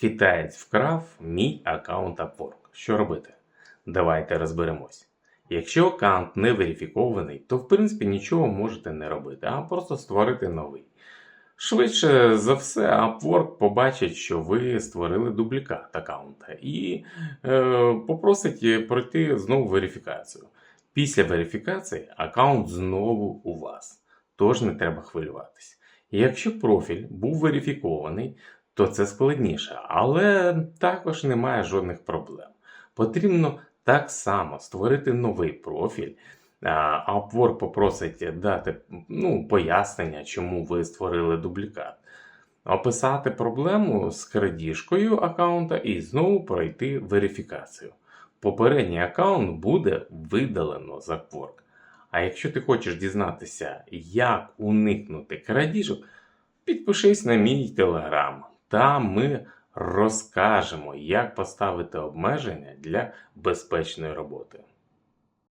Китаєць вкрав мій аккаунт Upwork. Що робити? Давайте розберемось. Якщо аккаунт не верифікований, то в принципі нічого можете не робити, а просто створити новий. Швидше за все, Upwork побачить, що ви створили дублікат аккаунта і е, попросить пройти знову верифікацію. Після верифікації аккаунт знову у вас, тож не треба хвилюватись. Якщо профіль був верифікований, то це складніше, але також немає жодних проблем. Потрібно так само створити новий профіль. А Upwork попросить дати ну, пояснення, чому ви створили дублікат. Описати проблему з крадіжкою аккаунта і знову пройти верифікацію. Попередній аккаунт буде видалено з Upwork. А якщо ти хочеш дізнатися, як уникнути крадіжок, підпишись на мій телеграм. Там ми розкажемо, як поставити обмеження для безпечної роботи.